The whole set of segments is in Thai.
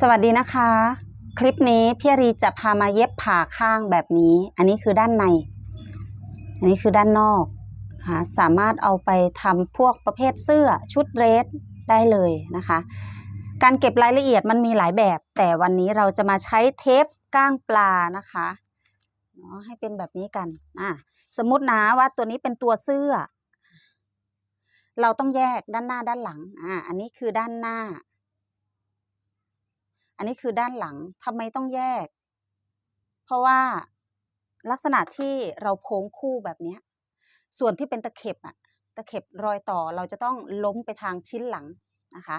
สวัสดีนะคะ คลิปนี้พี่อรีจะพามาเย็บผ่าข้างแบบนี้ อันนี้คือด้านใน อันนี้คือด้านนอกนะคะสามารถเอาไปทำพวกประเภทเสื้อชุดเดรสได้เลยนะคะ การเก็บรายละเอียดมันมีหลายแบบ แต่วันนี้เราจะมาใช้เทปก้างปลานะคะเนาะให้เป็นแบบนี้กันอะสมมตินะว่าตัวนี้เป็นตัวเสื้อ เราต้องแยกด้านหน้าด้านหลังอ่าอันนี้คือด้านหน้า อันนี้คือด้านหลังทำไมต้องแยก เพราะว่าลักษณะที่เราโค้งคู่แบบนี้ส่วนที่เป็นตะเข็บอะตะเข็บรอยต่อเราจะต้องล้มไปทางชิ้นหลังนะคะ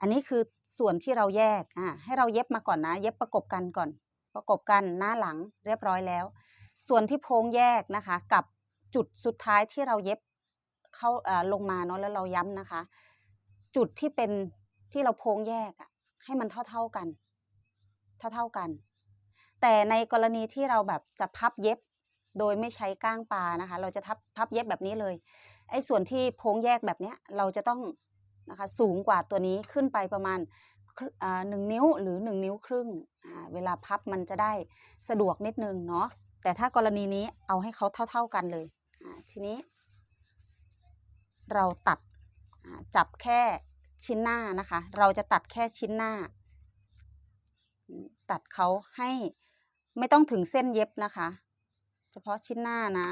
อันนี้คือส่วนที่เราแยกอะให้เราเย็บมาก่อนนะ เย็บประกบกันก่อน ประกบกันหน้าหลังเรียบร้อยแล้ว ส่วนที่โพ้งแยกนะคะ กับจุดสุดท้ายที่เราเย็บเข้าลงมาเนาะแล้วเราย้ำนะคะ จุดที่เป็นที่เราโพ้งแยกอะ ให้มันเท่าๆกัน เท่าๆกัน แต่ในกรณีที่เราแบบจะพับเย็บโดยไม่ใช้ก้างปลานะคะ เราจะทับพับเย็บแบบนี้เลย ไอ้ส่วนที่โพ้งแยกแบบเนี้ยเราจะต้องนะคะสูงกว่าตัวนี้ขึ้นไปประมาณหนึ่งนิ้วหรือหนึ่งนิ้วครึ่ง เวลาพับมันจะได้สะดวกนิดนึงเนาะ แต่ถ้ากรณีนี้เอาให้เขาเท่า ๆกันเลย ทีนี้ เราตัดจับแค่ ชิ้นหน้านะคะ เราจะตัดแค่ชิ้นหน้า ตัดเขาให้ไม่ต้องถึงเส้นเย็บนะคะ เฉพาะชิ้นหน้านะ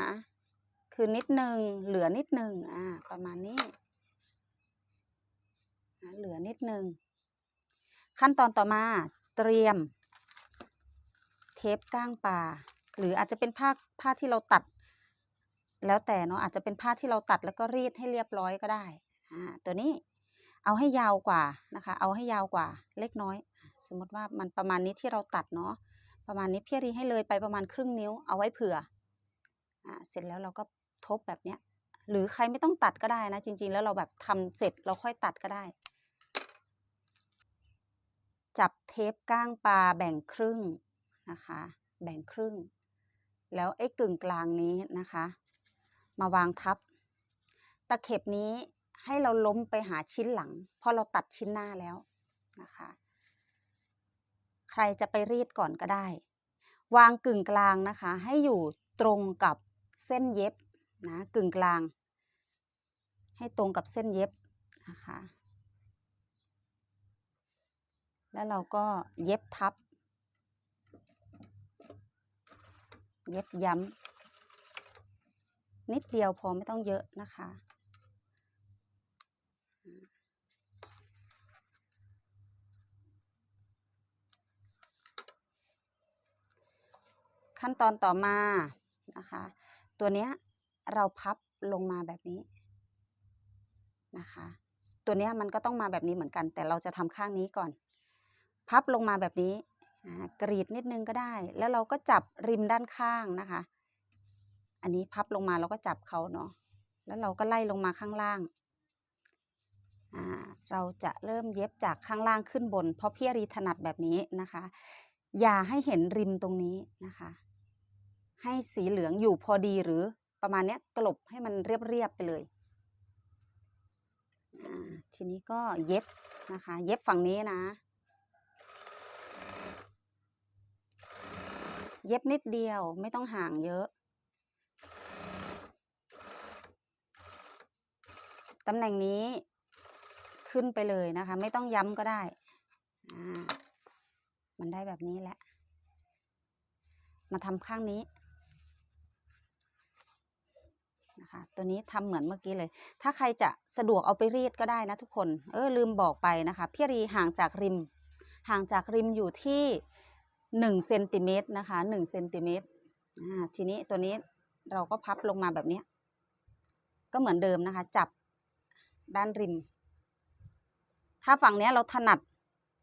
คือนิดนึงเหลือนิดนึงอ่าประมาณนี้เหลือนิดนึง ขั้นตอนต่อมาเตรียม เทปก้างปลาหรืออาจจะเป็นผ้าผ้าที่เราตัด แล้วแต่เนาะอาจจะเป็นผ้าที่เราตัดแล้วก็รีดให้เรียบร้อยก็ได้อ่าตัวนี้ เอาให้ยาวกว่านะคะ เอาให้ยาวกว่าเล็กน้อย สมมติว่ามันประมาณนี้ที่เราตัดเนาะประมาณนี้พี่รีให้เลยไปประมาณครึ่งนิ้วเอาไว้เผื่ออ่าเสร็จแล้วเราก็ทบแบบเนี้ยหรือใครไม่ต้องตัดก็ได้นะ จริง ๆ แล้วเราแบบทำเสร็จเราค่อยตัดก็ได้ จับเทปก้างปลาแบ่งครึ่งนะคะ แบ่งครึ่ง แล้วไอ้กึ่งกลางนี้นะคะ มาวางทับ ตะเข็บนี้ ให้เราล้มไปหาชิ้นหลัง เพราะเราตัดชิ้นหน้าแล้วนะคะ ใครจะไปรีดก่อนก็ได้ วางกึ่งกลางนะคะ ให้อยู่ตรงกับเส้นเย็บนะกึ่งกลาง ให้ตรงกับเส้นเย็บนะคะแล้วเราก็เย็บทับ เย็บย้ำนิดเดียวพอไม่ต้องเยอะนะคะ ขั้นตอนต่อมานะคะ ตัวเนี้ยเราพับลงมาแบบนี้นะคะ ตัวเนี้ยมันก็ต้องมาแบบนี้เหมือนกัน แต่เราจะทำข้างนี้ก่อน พับลงมาแบบนี้กรีดนิดนึงก็ได้ แล้วเราก็จับริมด้านข้างนะคะ อันนี้พับลงมาเราก็จับเขาเนาะแล้วเราก็ไล่ลงมาข้างล่างอ่าเราจะเริ่มเย็บจากข้างล่างขึ้นบน เพราะพี่รีถนัดแบบนี้นะคะ อย่าให้เห็นริมตรงนี้นะคะ ให้สีเหลืองอยู่พอดีหรือประมาณเนี้ยกลบให้มันเรียบๆไปเลย ทีนี้ก็เย็บนะคะ เย็บฝั่งนี้นะ เย็บนิดเดียวไม่ต้องห่างเยอะตำแหน่งนี้ขึ้นไปเลยนะคะ ไม่ต้องย้ำก็ได้ มันได้แบบนี้แหละ มาทำข้างนี้นะ คะตัวนี้ทำเหมือนเมื่อกี้เลย ถ้าใครจะสะดวกเอาไปรีดก็ได้นะทุกคน เออลืมบอกไปนะคะพี่รีห่างจากริม ห่างจากริมอยู่ที่หนึ่งเซนติเมตรนะคะหนึ่งเซนติเมตรทีนี้ตัวนี้เราก็พับลงมาแบบนี้ ก็เหมือนเดิมนะคะ จับด้านริม ถ้าฝั่งนี้เราถนัด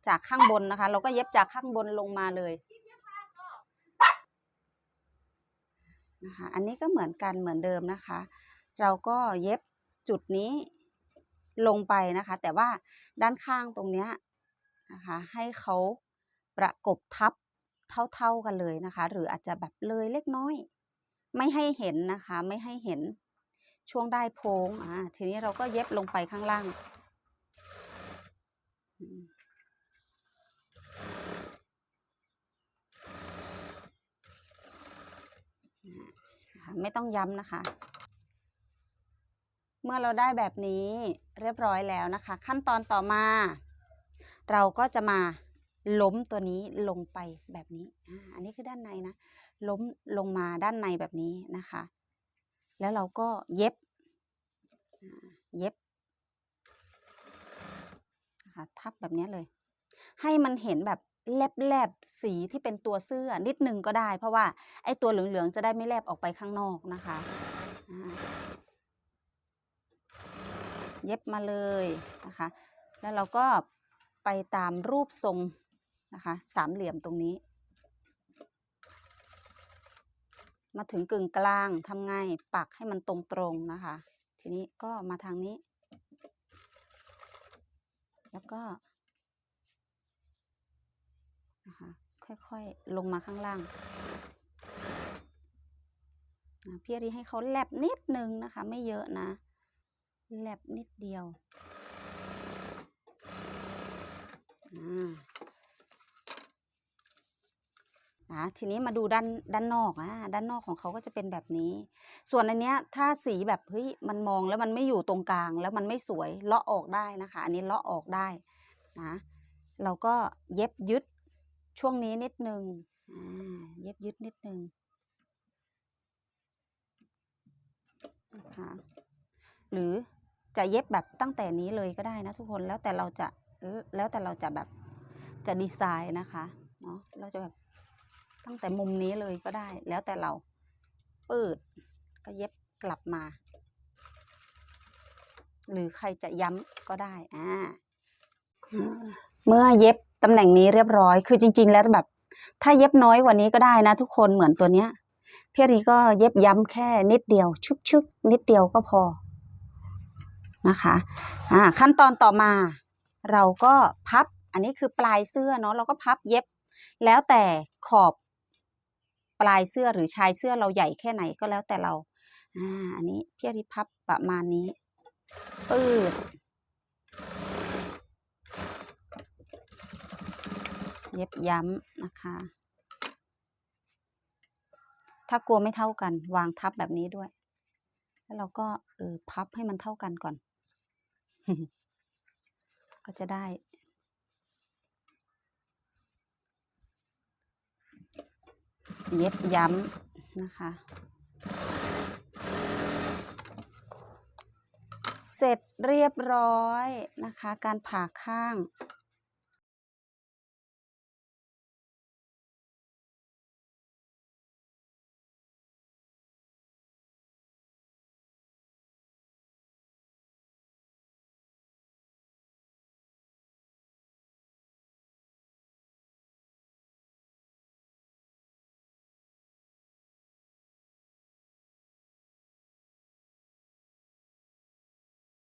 จากข้างบนนะคะ เราก็เย็บจากข้างบนลงมาเลย นะคะอันนี้ก็เหมือนกันเหมือนเดิมนะคะ เราก็เย็บจุดนี้ลงไปนะคะ แต่ว่าด้านข้างตรงเนี้ยนะคะให้เขาประกบทับเท่าๆกันเลยนะคะ หรืออาจจะแบบเลยเล็กน้อย ไม่ให้เห็นนะคะ ไม่ให้เห็นช่วงได้โพงอ่าทีนี้เราก็เย็บลงไปข้างล่างอืม นะคะ ไม่ต้องย้ำนะคะ เมื่อเราได้แบบนี้เรียบร้อยแล้วนะคะ ขั้นตอนต่อมา เราก็จะมาล้มตัวนี้ลงไปแบบนี้ อันนี้คือด้านในนะ ล้มลงมาด้านในแบบนี้นะคะ แล้วเราก็เย็บ เย็บนะคะทับแบบนี้เลย ให้มันเห็นแบบ แลบๆสีที่เป็นตัวเสื้อนิดนึงก็ได้ เพราะว่าไอ้ตัวเหลืองๆจะได้ไม่แลบออกไปข้างนอกนะคะ เย็บมาเลยนะคะ แล้วเราก็ไปตามรูปทรงนะคะสามเหลี่ยมตรงนี้ มาถึงกึ่งกลางทำไงปักให้มันตรงๆนะคะ ทีนี้ก็มาทางนี้ แล้วก็ นะคะ ค่อยๆ ลงมาข้างล่างนะพี่อารีให้เขาแลบนิดนึงนะคะ ไม่เยอะนะ แลบนิดเดียวนะทีนี้มาดูด้านด้านนอกอะด้านนอกของเขาก็จะเป็นแบบนี้ ส่วนอันเนี้ยถ้าสีแบบเฮ้ยมันมองแล้วมันไม่อยู่ตรงกลาง แล้วมันไม่สวยเลาะออกได้นะคะ อันนี้เลาะออกได้นะเราก็เย็บยึด ช่วงนี้นิดนึงอ่าเย็บยึดนิดนึงนะคะหรือจะเย็บแบบตั้งแต่นี้เลยก็ได้นะทุกคนแล้วแต่เราจะแล้วแต่เราจะแบบจะดีไซน์นะคะเนาะเราจะแบบตั้งแต่มุมนี้เลยก็ได้ แล้วแต่เราเปิดก็เย็บกลับมา หรือใครจะย้ำก็ได้อ่าเมื่อเย็บ ตำแหน่งนี้เรียบร้อย คือจริง ๆ แล้วแบบ ถ้าเย็บน้อยกว่านี้ก็ได้นะ ทุกคนเหมือนตัวเนี้ยพี่รีก็เย็บย้ำแค่นิดเดียว ชุกๆนิดเดียวก็พอนะคะอ่าขั้นตอนต่อมา เราก็พับ อันนี้คือปลายเสื้อเนาะเราก็พับเย็บ แล้วแต่ขอบปลายเสื้อหรือชายเสื้อเราใหญ่แค่ไหนก็แล้วแต่เราอ่าอันนี้พี่รีพับประมาณนี้ปืด เย็บย้ำนะคะ ถ้ากลัวไม่เท่ากัน วางทับแบบนี้ด้วย แล้วเราก็เออพับให้มันเท่ากันก่อน ก็จะได้เย็บย้ำนะคะ เสร็จเรียบร้อยนะคะ การผ่าข้าง